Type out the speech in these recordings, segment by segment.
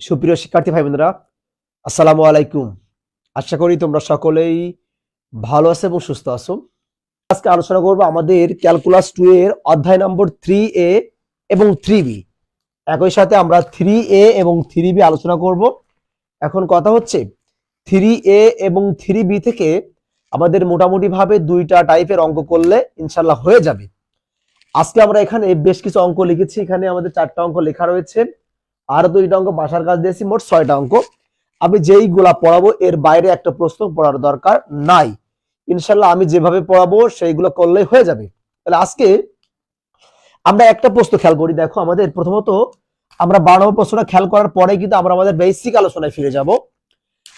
সুপ্রিয় শিক্ষার্থী ভাই বোনেরা আসসালামু আলাইকুম। আশা করি তোমরা সকলেই ভালো আছো এবং সুস্থ আছো। আজকে আলোচনা করব আমাদের ক্যালকুলাস টু এর অধ্যায় নম্বর থ্রি এ এবং থ্রি বি। একই সাথে আমরা থ্রি এ এবং থ্রি বি আলোচনা করব। এখন কথা হচ্ছে, থ্রি এ এবং থ্রি বি থেকে আমাদের মোটামুটি ভাবে দুইটা টাইপের অঙ্ক করলে ইনশাল্লাহ হয়ে যাবে। আজকে আমরা এখানে বেশ কিছু অঙ্ক লিখেছি। এখানে আমাদের চারটা অঙ্ক লেখা রয়েছে। আর দুইটা অঙ্ক বাসার কাজ দিয়েছি, মোট ছয়টা অঙ্ক। আমি যেইগুলা পড়াবো, এর বাইরে একটা প্রশ্ন পড়ার দরকার নাই। ইনশাল্লাহ আমি যেভাবে পড়াবো, সেইগুলো করলেই হয়ে যাবে। তাহলে আজকে আমরা একটা প্রশ্ন খেয়াল করি, দেখো আমাদের প্রথমত আমরা বারো নম্বর প্রশ্নটা খেয়াল করার পরে কিন্তু আমরা আমাদের বেসিক আলোচনায় ফিরে যাব।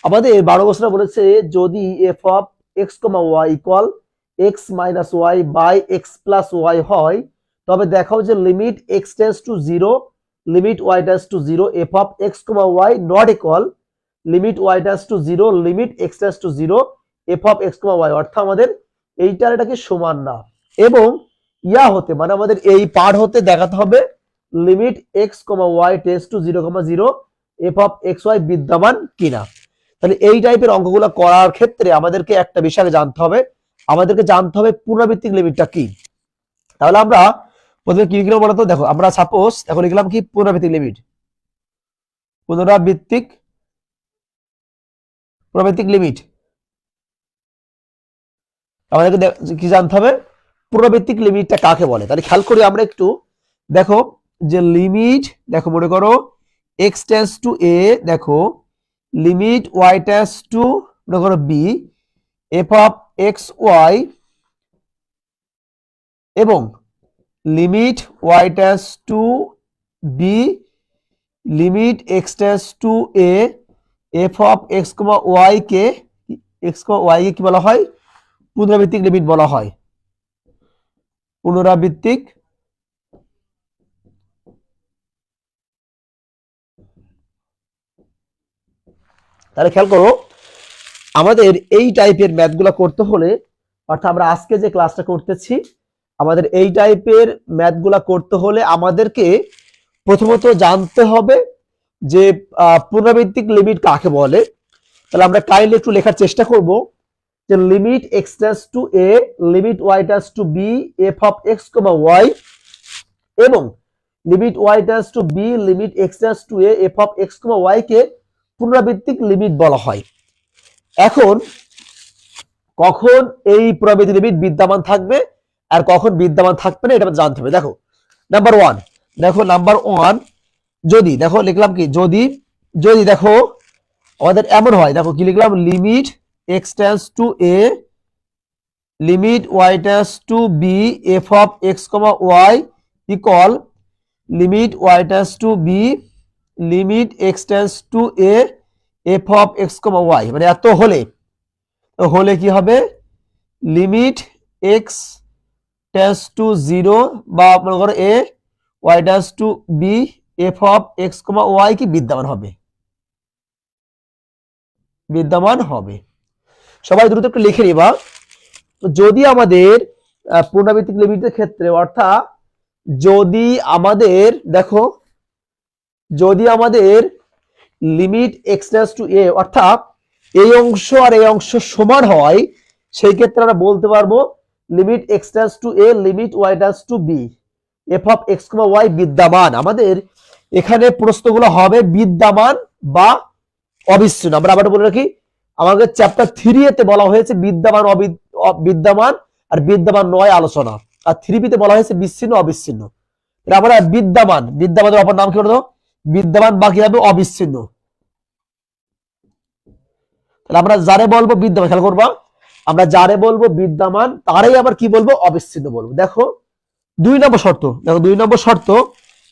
আমাদের বারো প্রশ্নটা বলেছে, যদি F of X comma Y equal X minus Y by X plus Y হয়, তবে দেখাও যে limit X tends to zero limit y dash to 0 f of x comma y not equal, limit y dash to 0 limit x dash to 0 f of x comma y, অর্থাৎ আমাদের এইটার এটাকে সমান না। এবং ইয়া হতে মানে আমাদের এই পার হতে দেখাতে হবে limit x comma y tends to 0 comma 0 f of x y বিদ্যমান কিনা। তাহলে এই টাইপের অঙ্কগুলো করার ক্ষেত্রে আমাদেরকে একটা বিষয় জানতে হবে, আমাদেরকে জানতে হবে পুনরাবৃত্তিক লিমিটটা কি। তাহলে আমরা প্রথমে কি লিখলাম বলতো? দেখো, আমরা সাপোজ এখন লিখলাম কি? পুনরাবৃত্তিক লিমিট। পুনরাবৃত্তিক পুনরাবৃত্তিক লিমিট। আমাদেরকে কি জানতে হবে? পুনরাবৃত্তিক লিমিটটা কাকে বলে? তাহলে খেয়াল করি আমরা একটু। দেখো, যে লিমিট, দেখো, মনে করো এক্স টেন্স টু এ দেখো, লিমিট ওয়াই টেন্স টু মনে করো B F of X Y এবং limit Y tends to B limit X tends to A F of X comma Y K X comma Y কে কি বলা হয়? পুনরাবৃত্তিক limit বলা হয়। পুনরাবৃত্তিক তাহলে খেয়াল করো, আমাদের এই টাইপের ম্যাথগুলো করতে হলে, অর্থাৎ আমরা আজকে যে ক্লাসটা করতেছি আমাদের এই টাইপের ম্যাথগুলা করতে হলে আমাদেরকে প্রথমত জানতে হবে যে পুনরাবৃত্তিক লিমিট কাকে বলে। তাহলে আমরা কাইন্ডলি একটু লেখার চেষ্টা করব যে limit X tends to A, limit Y tends to B, F of X comma Y, এবং limit Y tends to B, limit X tends to A, F of X comma Y কে পুনরাবৃত্তিক limit বলা হয়। এখন, কখন এই পুনরাবৃত্তিক limit বিদ্যমান থাকবে? আর কখন বিদ্যমান থাকবে না, এটা জানতে হবে। দেখো নাম্বার ওয়ান দেখো নাম্বার ওয়ান যদি, দেখো লিখলাম কি, যদি যদি দেখো, আমাদের এমন হয়, দেখো কি লিখলাম limit X tends to A limit Y tends to B F of X comma Y equal limit Y tends to B limit X tends to A F of X comma Y মানে এত হলে হলে কি হবে? Limit X tends to zero বা করো A Y tends to B F of X comma Y কি বিদ্যমান হবে? বিদ্যমান হবে। সবাই দ্রুত একটু লিখে নিবা। যদি আমাদের পুনরাবৃত্তিক লিমিটের ক্ষেত্রে, অর্থাৎ যদি আমাদের, দেখো, যদি আমাদের limit X tends to A অর্থাৎ এই অংশ আর এই অংশ সমান হয়, সেই ক্ষেত্রে আমরা বলতে পারব limit X tends to A limit Y tends to B F of X Y বিদ্যমান। আমাদের এখানে প্রশ্নগুলো হবে বিদ্যমান বা অবিচ্ছিন্ন। আমরা আবার বলে রাখি আমাদের চ্যাপ্টার থ্রি এতে বলা হয়েছে বিদ্যমান বিদ্যমান আর বিদ্যমান নয় আলোচনা। আর থ্রি বিতে বলা হয়েছে বিচ্ছিন্ন, অবিচ্ছিন্ন। আমরা বিদ্যমান, বিদ্যমানের অপর নাম কি বলতো? বিদ্যমান বাকি হবে? অবিচ্ছিন্ন। তাহলে আমরা যারে বলব বিদ্যমান, খেয়াল করবা। আমরা যারে বলব বিদ্যমান, তারাই আবার কি বলব? অবিচ্ছিন্ন বলব। দেখো, দুই নম্বর শর্ত। দেখো, দুই নম্বর শর্ত,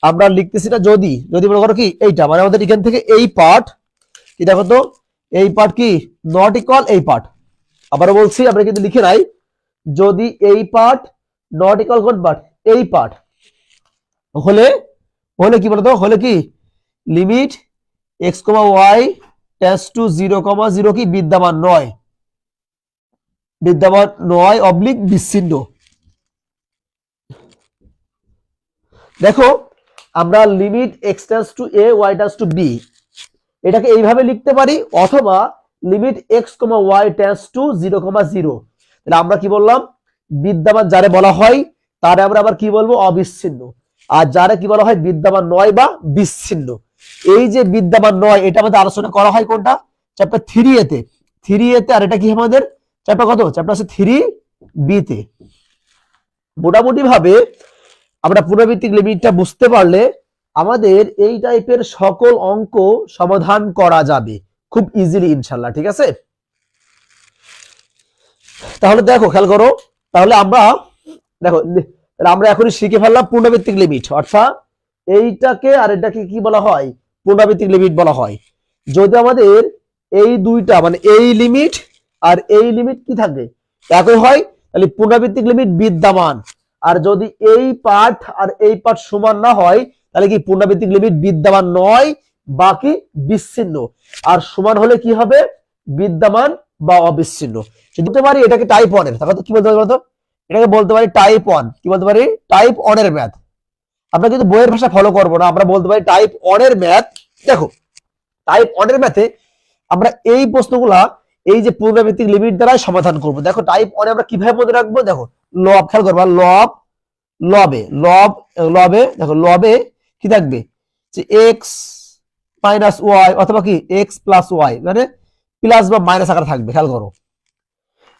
আমরা লিখতেছি না যদি যদি মনে করো কি, এইটা মানে আমাদের এখান থেকে এই পার্ট কি দেখো তো, এই পার্ট কি? নট ইকুয়াল এই পার্ট আবার বলছি, আমরা কিন্তু লিখে নাই। যদি এই পার্ট নট ইকুয়াল কোন পার্ট এই পার্ট হলে হলে কি বলতো? হলে কি? Limit X comma Y tends to zero comma zero কি? বিদ্যমান নয়। বিদ্যমান নয় অবলিক বিচ্ছিন্ন। দেখো, আমরা limit X to A Y tends to B এটাকে এইভাবে লিখতে পারি, অথবা limit X comma Y tends to zero comma zero তাহলে আমরা কি বললাম? বিদ্যমান যারে বলা হয়, তারে আমরা আবার কি বলব? অবিচ্ছিন্ন। আর যারা কি বলা হয়? বিদ্যমান নয় বা বিচ্ছিন্ন। এই যে বিদ্যমান নয়, এটা আমাদের আলোচনা করা হয় কোনটা? চ্যাপ্টার থ্রি এতে থ্রি এতে আর এটা কি আমাদের? চ্যাপ্টার কত? চ্যাপ্টার আছে থ্রি বিতে মোটামুটি ভাবে আমরা পুনরাবৃত্তিক লিমিটটা বুঝতে পারলে আমাদের এই টাইপের সকল অঙ্ক সমাধান করা যাবে। খুব ইজিলি ইনশাল্লাহ ঠিক আছে? তাহলে দেখো, খেয়াল করো, তাহলে আমরা দেখো আমরা এখনই শিখে ফেললাম পুনরাবৃত্তিক লিমিট অর্থাৎ এইটাকে আর এটাকে কি বলা হয়? পুনরাবৃত্তিক লিমিট বলা হয়। যদি আমাদের এই দুইটা মানে এই লিমিট আর এই লিমিট কি থাকে? একই হয়, তাহলে পুনরাবৃত্তিক লিমিট বিদ্যমান। আর যদি এই পার্ট আর এই পার্ট সমান না হয়, তাহলে কি পুনরাবৃত্তিক লিমিট বিদ্যমান নয়, বাকি বিচ্ছিন্ন। আর সমান হলে কি হবে? বিদ্যমান বা অবিচ্ছিন্ন। বলতে পারি, এটাকে টাইপ ওয়ানের। তাহলে কি বলতে পারি বলতো? এটাকে বলতে পারি টাইপ ওয়ান কি বলতে পারি? টাইপ ওয়ানের ম্যাথ আমরা কিন্তু বইয়ের ভাষা ফলো করব না, আমরা বলতে পারি টাইপ ওয়ানের ম্যাথ দেখো টাইপ ওয়ানের ম্যাথে আমরা এই প্রশ্নগুলা এই যে পুনরাবৃত্তিক লিমিট দ্বারাই সমাধান করব। দেখো টাইপ ওয়ানে আমরা কীভাবে মনে রাখব? দেখো লব খেয়াল করবা লব লবে লব লবে দেখো লবে কি থাকবে? যে এক্স মাইনাস ওয়াই অথবা কি এক্স প্লাস ওয়াই মানে প্লাস বা মাইনাস আকারে থাকবে, খেয়াল করো।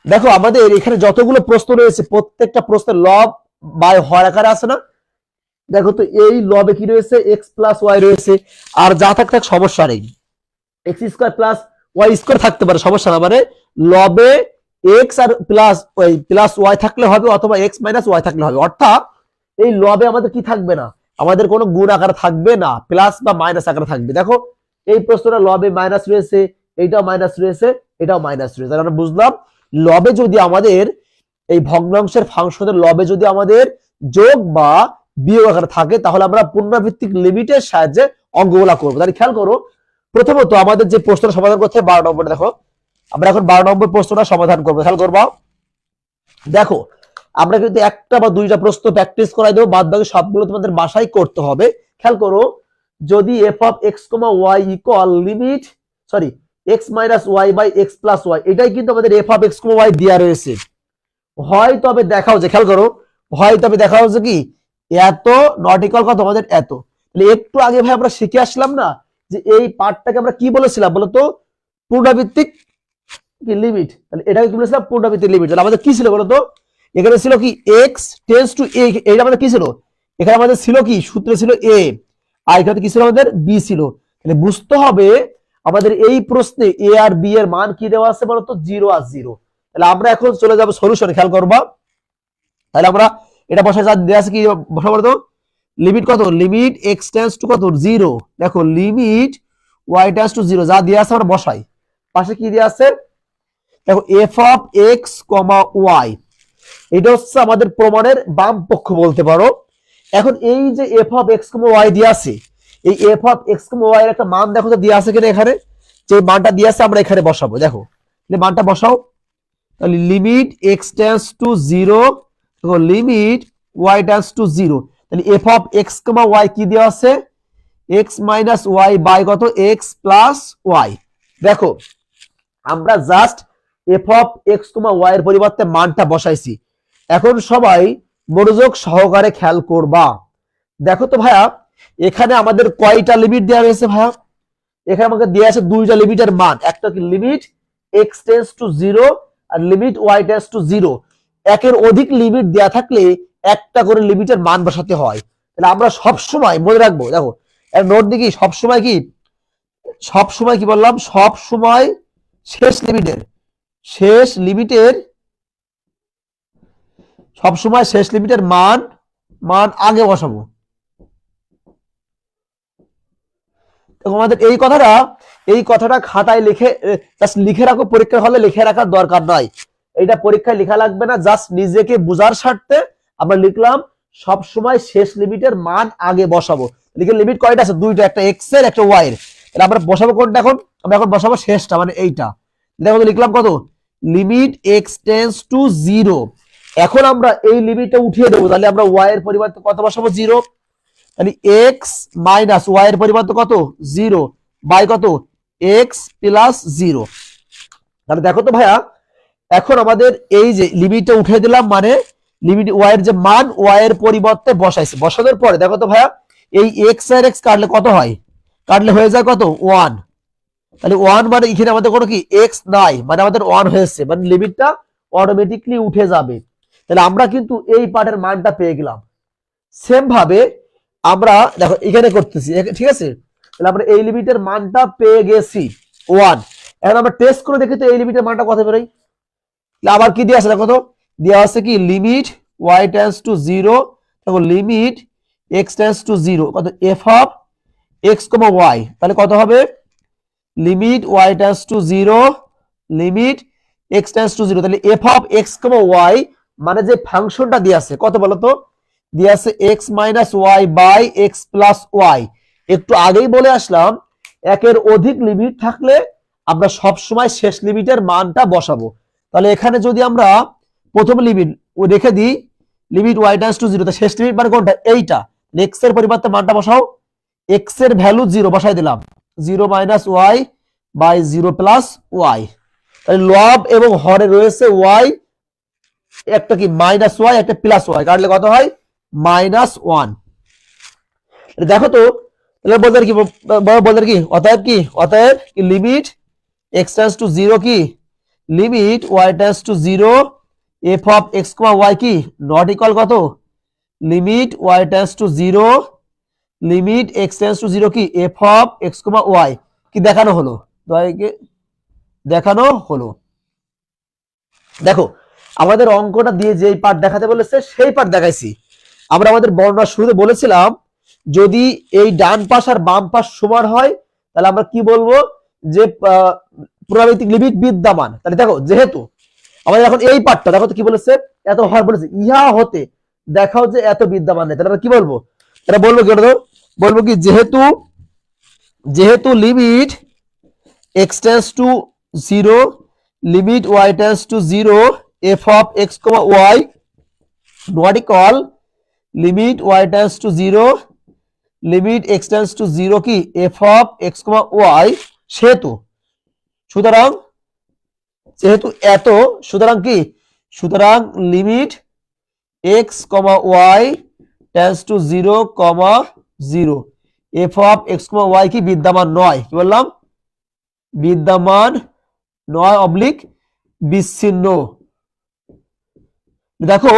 দেখো, আমাদের এখানে যতগুলো প্রশ্ন রয়েছে, প্রত্যেকটা প্রশ্নের লব বাই হর আকারে আছে না? দেখো তো, এই লবে কি রয়েছে? এক্স প্লাস ওয়াই রয়েছে। আর যা থাক থাক সমস্যা নেই। X square plus Y square থাকতে পারে, সমস্যা না মানে লবে এক্স আর প্লাস ওই প্লাস ওয়াই থাকলে হবে অথবা এক্স মাইনাস ওয়াই থাকলে হবে। অর্থাৎ এই লবে আমাদের কি থাকবে না? আমাদের কোনো গুণ আকার থাকবে না প্লাস বা মাইনাস আকারে থাকবে। দেখো, এই প্রশ্নটা লবে মাইনাস রয়েছে, এইটাও মাইনাস রয়েছে, এটাও মাইনাস রয়েছে। আমরা বুঝলাম লবে যদি আমাদের এই ভগ্নাংশের ফাংশনের লবে যদি আমাদের যোগ বা বিয়োগ আকারে থাকে, তাহলে আমরা পুনরাবৃত্তিক লিমিটের সাহায্যে অঙ্কগুলা করব। তাহলে খেয়াল করো প্রথমত আমাদের যে প্রশ্নটা সমাধান করতে বারো নম্বরে দেখো। আমরা এখন বারো নম্বর প্রশ্নটা সমাধান করব। খেয়াল করব? দেখো, আমরা কিন্তু একটা বা দুইটা প্রশ্ন প্র্যাকটিস করাই দেবো বাদ বাকি সবগুলো তোমাদের বাসায় করতে হবে। খেয়াল করো, যদি F of X comma Y equal limit sorry X minus Y by X plus Y এটাই কিন্তু আমাদের F of X comma Y দেওয়া রয়েছে। হয় তবে দেখা হচ্ছে খেয়াল করো, হয় তবে দেখা হচ্ছে কি, এত নট ইকুয়াল কত? আমাদের এত। একটু আগে ভাই আমরা শিখে আসলাম না? যে এই পার্টটাকে আমরা কি বলেছিলাম বলতো? পুনরাবৃত্তিক লিমিট তাহলে এটাকে কি বলেছিলাম? পুনরাবৃত্তিক লিমিট তাহলে আমাদের কি ছিল বলতো? এখানে ছিল কি এক্স টেন্স টু এ এটা আমাদের কি ছিল? এখানে আমাদের ছিল কি? সূত্র ছিল এ আর এখানে কি ছিল আমাদের? বি ছিল। তাহলে বুঝতে হবে আমাদের এই প্রশ্নে এ আর বি এর মান কি দেওয়া আছে বলতো? জিরো আর জিরো তাহলে আমরা এখন চলে যাব সলিউশন খেয়াল করবা। তাহলে আমরা এটা বসায় যা দেওয়া আছে কি বসা বলতো? লিমিট কত? লিমিট এক্স টেন্স টু কত? জিরো দেখো limit Y tends to zero যা দেওয়া আছে আমরা বসাই। পাশে কি দেওয়া আছে? দেখো F of X comma Y এটা হচ্ছে আমাদের প্রমাণের বাম পক্ষ বলতে পারো। এখন এই যে F of X comma Y দিয়ে আছে, এই F of X comma Y এর একটা মান দেখো তো, দিয়ে আছে কিনা এখানে? যে মানটা দিয়ে আছে, আমরা এখানে বসাবো। দেখো মানটা বসাও। তাহলে limit X tends to zero দেখো limit Y tends to zero তাহলে F of X comma Y কি দেওয়া আছে? এক্স মাইনাস ওয়াই বাই কত? এক্স প্লাস ওয়াই দেখো, আমরা just F of X comma Y এর পরিবর্তে মানটা বসাইছি। এখন সবাই মনোযোগ সহকারে খেয়াল করবা। দেখো তো ভাইয়া, এখানে আমাদের কয়টা লিমিট দেওয়া রয়েছে ভাইয়া? এখানে আমাকে দেওয়া আছে দুইটা লিমিটের মান। একটা কি limit X tends to zero R limit Y tends to zero একের অধিক লিমিট দেওয়া থাকলে একটা করে লিমিটের মান বসাতে হয়। তাহলে আমরা সব সময় মনে রাখব, দেখো নোট দেখি সব সময় কি সব সময় কি বললাম সব সময় শেষ লিমিটের শেষ লিমিটের সব সময় শেষ লিমিটের মান মান আগে বসাবো। আমাদের এই কথাটা এই কথাটা খাতায় লিখে জাস্ট লিখে রাখো, পরীক্ষার হলে লিখে রাখার দরকার নয় এটা পরীক্ষায় লেখা লাগবে না জাস্ট নিজেকে বোঝার স্বার্থে আমরা লিখলাম, সব সময় শেষ লিমিটের মান আগে বসাবো। লিখে লিমিট কয়টা আছে? দুইটা, একটা এক্সের, একটা ওয়াই এর। তাহলে আমরা বসাবো কোনটা এখন? আমরা এখন বসাবো শেষটা মানে এইটা। দেখো লিখলাম কত? Limit X tends to zero এখন আমরা এই লিমিটটা উঠিয়ে দেবো। তাহলে আমরা ওয়াই এর পরিবর্তে কত বসাবো? জিরো তাহলে এক্স মাইনাস ওয়াই এর পরিবর্তে কত? জিরো বাই কত? এক্স প্লাস জিরো তাহলে দেখো তো ভাইয়া, এখন আমাদের এই যে লিমিটটা উঠে দিলাম মানে লিমিট ওয়াই যে মান ওয়াই এর পরিবর্তে বসাইছে। বসানোর পরে, দেখো তো ভাইয়া, এই এক্স আর এক্স কাটলে কত হয়? কাটলে হয়ে যায় কত? ওয়ান তাহলে ওয়ান মানে এখানে আমাদের কোনো কি? এক্স নাই মানে আমাদের ওয়ান হয়েছে। মানে লিমিটটা অটোমেটিকলি উঠে যাবে। তাহলে আমরা কিন্তু এই পার্টের মানটা পেয়ে গেলাম। সেম ভাবে আমরা, দেখো, এখানে করতেছি। ঠিক আছে? তাহলে আমরা এই লিমিটের মানটা পেয়ে গেছি। ওয়ান এখন আমরা টেস্ট করে দেখি তো এই লিমিটের মানটা কত বেরোয়? আবার কি দিয়ে আছে দেখো তো? দেওয়া আছে কি? Limit Y tends to zero দেখো limit X tends to zero কত? F of X comma Y তাহলে কত হবে? Limit Y tends to zero limit X tends to zero তাহলে F of X comma Y মানে যে ফাংশনটা দিয়ে আছে, কত বলো তো দিয়ে আছে X minus Y by X plus Y একটু আগেই বলে আসলাম, একের অধিক লিমিট থাকলে আমরা সবসময় শেষ লিমিটের মানটা বসাবো। তাহলে এখানে যদি আমরা প্রথম লিমিট ও রেখে দিই limit Y tends to zero শেষ লিমিট মানে কোনটা এইটা এক্সের পরিবর্তে মানটা বসাও এক্সের ভ্যালু জিরো বসাই দিলাম zero minus Y by zero plus Y তাহলে লব এবং হরে রয়েছে ওয়াই একটা কি মাইনাস ওয়াই একটা প্লাস ওয়াই কাটলে কত হয়? মাইনাস ওয়ান দেখো তো বলতে কি বলতে কি, অতএব কি অতএব কি limit x tends to zero কি? Limit y tends to zero f of x comma y কি? নট ইকুয়াল কত? Limit y tends to zero limit x tends to zero কি? F of x comma y কি দেখানো হলো? দেখানো হলো। দেখো আমাদের অঙ্কটা দিয়ে যে পার্ট দেখাতে বলেছে সেই পার্ট দেখাইছি। আমরা আমাদের বর্ণনা শুরুতে বলেছিলাম যদি এই ডান পাশ আর বাম পাশ সমান হয় তাহলে আমরা কি বলব? যে আহ, পুনরাবৃত্তিক লিমিট বিদ্যমান। তাহলে দেখো যেহেতু আমাদের এখন এই পার্টটা দেখো তো কি বলেছে? এত হয় বলেছে। ইহা হতে দেখাও যে এত বিদ্যমান নেই। তাহলে কি বলব? এটা বলব কি? বলব কি, যেহেতু যেহেতু limit x tends to zero limit y tends to zero f of x comma y not equal limit y tends to zero limit x tends to zero কি? F of x comma y সেহেতু। সুতরাং যেহেতু এত, সুতরাং কি? সুতরাং limit x comma y tends to zero comma zero f of x comma y কি বিদ্যমান নয়? কি বললাম? বিদ্যমান নয় অবলিক বিচ্ছিন্ন। দেখো,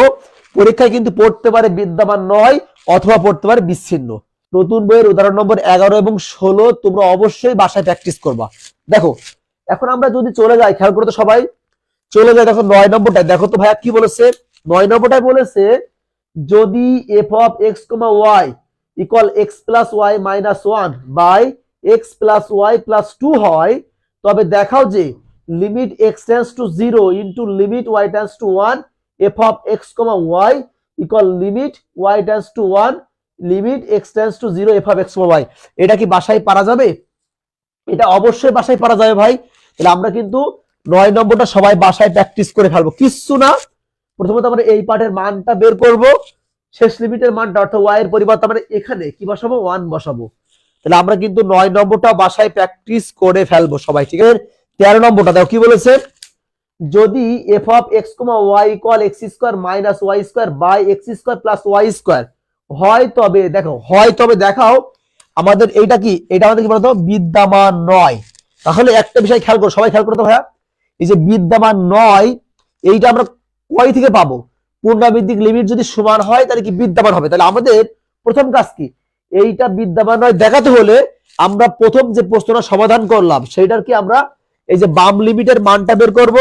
পরীক্ষায় কিন্তু পড়তে পারে বিদ্যমান নয় অথবা পড়তে পারে বিচ্ছিন্ন। নতুন বইয়ের উদাহরণ নম্বর এগারো এবং ষোলো তোমরা অবশ্যই বাসায় প্র্যাকটিস করবা। দেখো এখন আমরা যদি চলে যাই, খেয়াল করো তো সবাই, চলে যাই দেখো নয় নম্বরটায়। দেখো তো ভাইয়া কি বলেছে? নয় নম্বরটায় বলেছে, যদি f of x comma y equal x plus y minus one by x plus y plus two হয়, তবে দেখাও যে limit x tends to zero into limit y tends to one f of x comma y equal limit y tends to one limit x tends to zero f of x comma y এটা কি বাসায় পারা যাবে? এটা অবশ্যই বাসায় পারা যাবে ভাই। তাহলে আমরা কিন্তু নয় নম্বরটা সবাই বাসায় প্র্যাকটিস করে ফেলব। কিচ্ছু না। প্রথমত আমরা এই পার্টের মানটা বের করব। শেষ লিমিটের মানটা, অর্থাৎ ওয়াই এর পরিবর্তে আমরা এখানে কি বসাবো? ওয়ান বসাবো। তাহলে আমরা কিন্তু নয় নম্বরটা বাসায় প্র্যাকটিস করে ফেলব সবাই, ঠিক আছে? তেরো নম্বরটা, দেখো কি বলেছে? যদি f of x comma y equal x square minus y square by x square plus y square হয় তবে, দেখো, হয় তবে দেখাও, আমাদের এইটা কি? এটা আমাদের কি বলতো? বিদ্যমান নয়। তাহলে একটা বিষয় খেয়াল করো, সবাই খেয়াল করো তো ভাইয়া। এই যে বিদ্যমান নয়, এইটা আমরা কয় থেকে পাবো? পুনরাবৃত্তিক লিমিট যদি সমান হয়, তাহলে কি বিদ্যমান হবে? তাহলে আমাদের প্রথম কাজ কি? এইটা বিদ্যমান নয়, দেখাতে হলে আমরা প্রথম যে প্রশ্নটা সমাধান করলাম, সেইটার কি আমরা এই যে বাম লিমিটের মানটা বের করব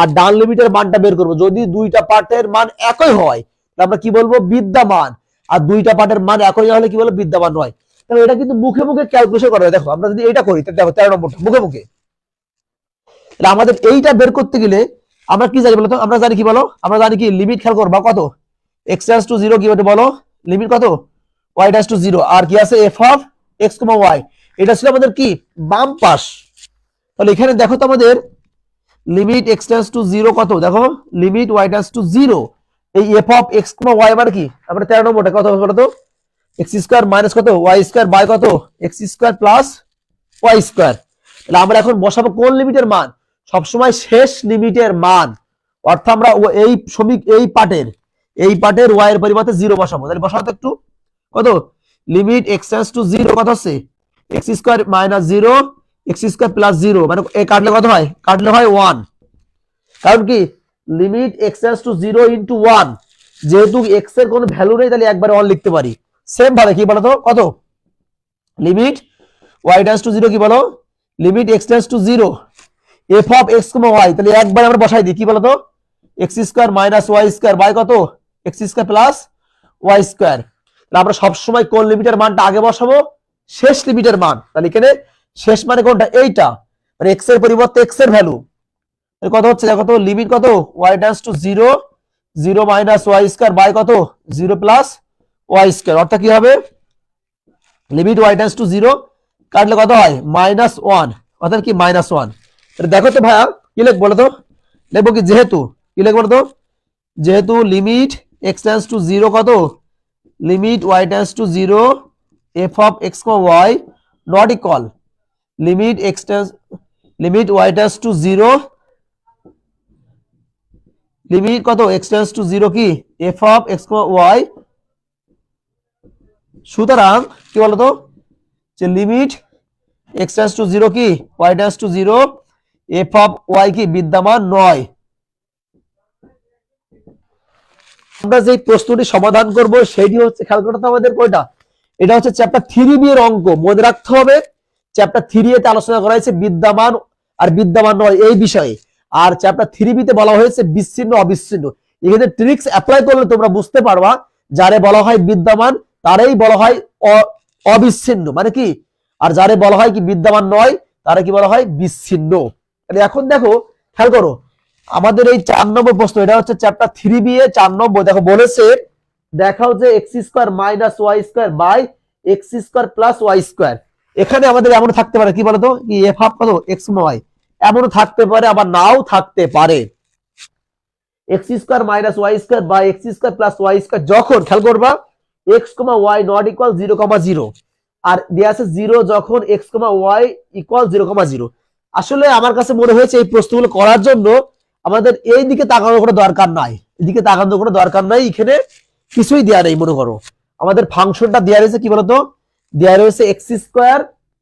আর ডান লিমিটের মানটা বের করব। যদি দুইটা পার্টের মান একই হয়, তাহলে আমরা কি বলব? বিদ্যমান। আর দুইটা পার্টের মান একই হলে কি বলব? বিদ্যমান নয়। তাহলে এটা কিন্তু মুখে মুখে ক্যালকুলেশন করা। দেখো, আমরা যদি এটা করি দেখো, তেরো নম্বরটা, মুখে মুখে। তাহলে আমাদের এইটা বের করতে গেলে আমরা কি জানি বলো তো? আমরা জানি কি বলো? আমরা জানি কি? লিমিট খেয়াল করবা, কত? এক্স টু জিরো কি বলো? লিমিট কত? ওয়াই ডাস টু জিরো আর কি আছে? F of x comma y এটা ছিল আমাদের কি? বাম পাশ। তাহলে এখানে দেখো তো আমাদের লিমিট এক্স টু জিরো কত? দেখো limit y tends to zero এই f of x comma y মানে কি? আমরা তেরো নম্বরটা কত কত তো? এক্স স্কোয়ার মাইনাস কত? ওয়াই স্কোয়ার বাই কত? X square plus y square. তাহলে আমরা এখন বসাবো কোন লিমিটের মান? সবসময় শেষ লিমিটের মান। অর্থাৎ আমরা এই শ্রমিক এই পার্টের এই পার্টের ওয়াই এর পরিবর্তে জিরো বসাবো। তাহলে বসাবো একটু। কত? Limit x tends to zero কত হচ্ছে? X square minus zero x square plus zero মানে এ কাটলে কত হয়? কাটলে হয় ওয়ান কারণ কি? Limit x tends to zero into one যেহেতু এক্সের কোনো ভ্যালু নেই, তাহলে একবারে ওয়ান লিখতে পারি। সেম ভাবে কি বলতো? কত? Limit y tends to zero কি বলো? Limit x tends to zero f of x comma y তাহলে একবার আমরা বসাই দিই, কি বলতো? X square minus y square by কত? X square plus y square তাহলে আমরা সবসময় কোন লিমিটের মানটা আগে বসাবো? শেষ লিমিটের মান। তাহলে এখানে শেষ মানে কোনটা? এইটা। মানে এক্সের পরিবর্তে এক্সের ভ্যালু কত হচ্ছে? দেখো তো লিমিট কত? Y tends to zero zero minus y square by কত? জিরো প্লাস ওয়াই স্কোয়ার অর্থাৎ কি হবে? Limit y tends to zero কাটলে কত হয়? মাইনাস ওয়ান অর্থাৎ কি মাইনাস ওয়ান দেখো তো ভাইয়া, কি লিখ বলো তো? লিখব কি যেহেতু, কি লিখ বলো তো? যেহেতু limit x tends to zero কত? Limit y tends to zero f of x y not equal limit x limit y tends to zero limit কত? এক্স টেন্স টু জিরো কি? এফ অফ এক্স ওয়াই সুতরাং কি বলতো? যে limit x tends to zero কি? Y tends to zero f of y কি? বিদ্যমান নয়। আমরা যে প্রশ্নটি সমাধান করব সেটি হচ্ছে, খেয়াল করতে আমাদের কয়টা এটা হচ্ছে চ্যাপ্টার থ্রি বি এর অঙ্ক, মনে রাখতে হবে। চ্যাপ্টার থ্রি এতে আলোচনা করা হয়েছে বিদ্যমান আর বিদ্যমান নয় এই বিষয়ে। আর চ্যাপ্টার থ্রি বিতে বলা হয়েছে বিচ্ছিন্ন, অবিচ্ছিন্ন। এখানে ট্রিক্স অ্যাপ্লাই করলে তোমরা বুঝতে পারবা, যারে বলা হয় বিদ্যমান তারাই বলা হয় অবিচ্ছিন্ন। মানে কি? আর যারে বলা হয় কি বিদ্যমান নয়, তারা কি বলা হয় বিচ্ছিন্ন। এখন দেখো, খেয়াল করো, আমাদের এই চার নম্বর প্রশ্ন, এটা হচ্ছে চ্যাপ্টার থ্রি বি এ চার নম্বর, দেখো বলেছে, দেখাও যে x square minus y square by x square plus y square এখানে আমাদের এমন থাকতে পারে, কি বলতো? এফ হাফ কত? এক্স ওয়াই এমনও থাকতে পারে, আবার নাও থাকতে পারে। X square minus y square by x square plus y square যখন, খেয়াল করবা x comma y not equal zero zero আর দেওয়া আছে জিরো যখন x comma y equal zero comma zero আসলে আমার কাছে মনে হয়েছে এই প্রশ্নগুলো করার জন্য আমাদের এই দিকে তাকানোর কোনো দরকার নাই। এদিকে তাকানোর কোনো দরকার নাই, এখানে কিছুই দেওয়া নেই, মনে করো। আমাদের ফাংশনটা দেওয়া রয়েছে কি বলতো? দেওয়া রয়েছে x square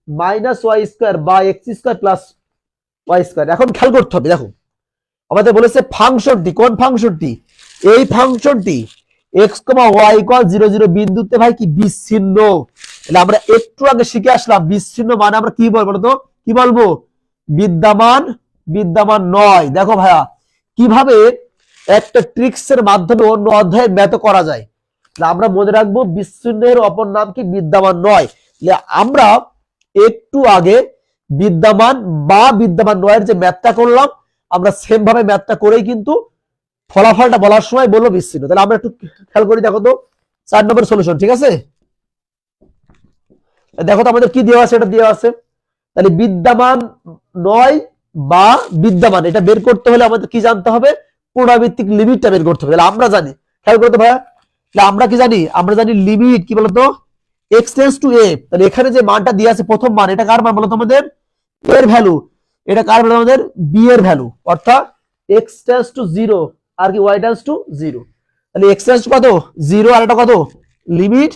minus y square বা x square plus y square এখন খেয়াল করতে হবে, দেখো। আমাদের বলেছে ফাংশনটি, কোন ফাংশনটি? এই ফাংশনটি x y equal zero zero বিন্দুতে ভাই কি বিচ্ছিন্ন? আমরা একটু আগে শিখে আসলাম, বিচ্ছিন্ন মানে আমরা কি বলব বলতো? কি বলব? বিদ্যমান বিদ্যমান নয়। দেখো ভাইয়া, কীভাবে একটা ট্রিক্স এর মাধ্যমে অন্য অধ্যায়ে ম্যাথ করা যায়? আমরা মনে রাখব বিচ্ছিন্নের অপর নাম কি বিদ্যমান নয়। আমরা একটু আগে বিদ্যমান বা বিদ্যমান নয়ের যে ম্যাথটা করলাম, আমরা সেম ভাবে ম্যাথটা করেই কিন্তু ফলাফলটা বলার সময় বলব বিচ্ছিন্ন তাহলে আমরা একটু খেয়াল করি, দেখো তো, চার নম্বর সলিউশন ঠিক আছে? দেখো তো আমাদের কি দেওয়া আছে, এটা দেওয়া আছে। তাহলে বিদ্যমান নয় বা বিদ্যমান, এটা বের করতে হলে আমাদের কি জানতে হবে? পুনরাবৃত্তিক লিমিটটা বের করতে হবে। তাহলে আমরা জানি। খেয়াল করতে ভাইয়া। তাহলে আমরা কি জানি? আমরা জানি লিমিট কি বলতো? এক্স টেন্স টু এ তাহলে এখানে যে মানটা দিয়ে আছে, প্রথম মান, এটা কার মান বলতো আমাদের? এর ভ্যালু এটা কার ভ্যালু আমাদের? বি এর ভ্যালু অর্থাৎ এক্স টেন্স টু জিরো আর কি ওয়াই টেন্স টু জিরো তাহলে এক্স টেন্স কত? জিরো আর এটা কত? Limit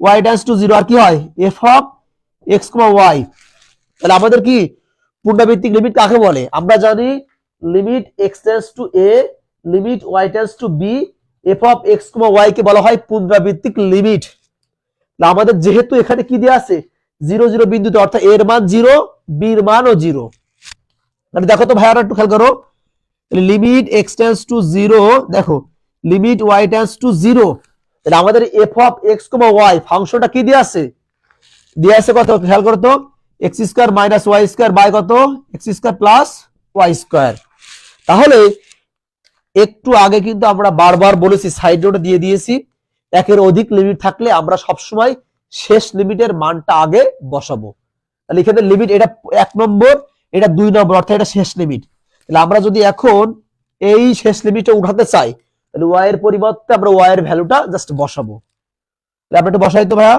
y tends to zero আর কি হয়? F of x comma y তাহলে আমাদের কি পুনরাবৃত্তিক লিমিট কাকে বলে? আমরা জানি limit x tends to a limit y tends to b f of x comma y কে বলা হয় পুনরাবৃত্তিক লিমিট আমাদের যেহেতু এখানে কি দেওয়া আছে? জিরো জিরো বিন্দুতে, অর্থাৎ এর মান জিরো বির মানও জিরো তাহলে দেখো তো ভাইয়ারা একটু খেয়াল করো। Limit x tends to zero দেখো limit y tends to zero তাহলে আমাদের f of x comma y ফাংশনটা কি দিয়ে আছে দিয়ে আছে কত? খেয়াল করো তো x square minus y square by কত? X square plus y square তাহলে, একটু আগে কিন্তু আমরা বারবার বলেছি সাইড নোটে দিয়ে দিয়েছি, একের অধিক লিমিট থাকলে আমরা সবসময় শেষ লিমিটের মানটা আগে বসাবো। তাহলে এখানে লিমিট এটা এক নম্বর, এটা দুই নম্বর, অর্থাৎ এটা শেষ লিমিট তাহলে আমরা যদি এখন এই শেষ লিমিটে উঠাতে চাই, তাহলে ওয়াই এর পরিবর্তে আমরা ওয়াই এর ভ্যালুটা জাস্ট বসাবো। তাহলে আমরা একটু বসাই তো ভাইয়া।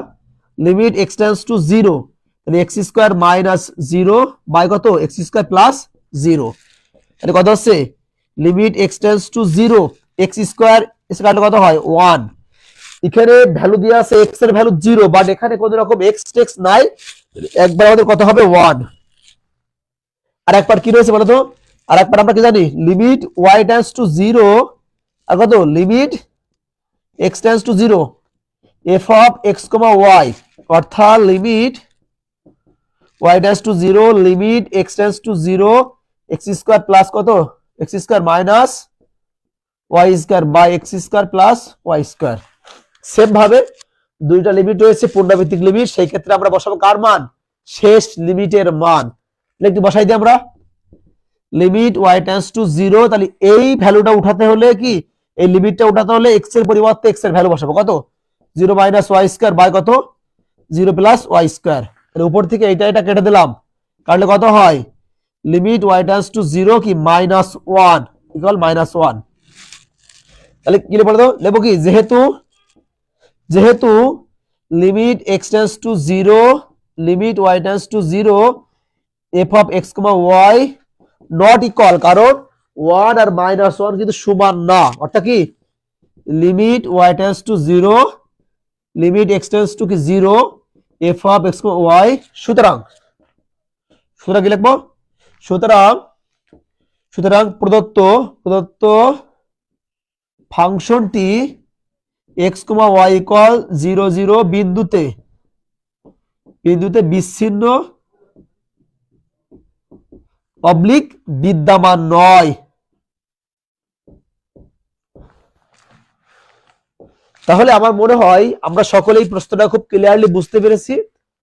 Limit x tends to zero তাহলে x square minus zero by কত? এক্স স্কোয়ার প্লাস জিরো তাহলে কত হচ্ছে? Limit x tends to zero x square স্কোয়ারটা কত হয়? ওয়ান এখানে ভ্যালু দিয়ে আছে এক্সের ভ্যালু জিরো বাট এখানে কোন রকম এক্স টেক্স নাই। একবার আমাদের কত হবে? ওয়ান আর একবার কি রয়েছে বলতো আর একবার আমরা কি জানি? Limit y tends to zero আর কত? Limit x tends to zero f of x comma y অর্থাৎ limit y tends to zero limit x tends to zero x square plus কত? X square minus y square by x square plus y square same ভাবে দুইটা limit রয়েছে, পুনরাবৃত্তিক limit সেই ক্ষেত্রে আমরা বসাবো কার মান? শেষ লিমিটের মান। একটু বসাই দিই আমরা। Limit y tends to zero তাহলে এই ভ্যালুটা উঠাতে হলে কি? এই লিমিটটা উঠাতে হলে এক্সের পরিবর্তে এক্সের ভ্যালু বসাবো। কত? Zero minus y square by কত? জিরো প্লাস ওয়াই স্কোয়ার তাহলে উপর থেকে এটা এটা কেটে দিলাম। কাটলে কত হয়? Limit y tends to zero কি? Minus one equal minus one তাহলে কি তো লেবো কি? যেহেতু যেহেতু limit x tends to zero limit y tends to zero f of x comma y not equal কারণ ওয়ান আর মাইনাস ওয়ান কিন্তু সমান না। অর্থাৎ কি? Limit y tends to zero limit x tends to কি zero f of x y সুতরাং সুতরাং কি লিখব? সুতরাং সুতরাং প্রদত্ত প্রদত্ত ফাংশনটি x comma y equal zero zero বিন্দুতে বিন্দুতে বিচ্ছিন্ন অবলিক বিদ্যমান নয়। তাহলে আমার মনে হয় আমরা সকলেই প্রশ্নটা খুব ক্লিয়ারলি বুঝতে পেরেছি।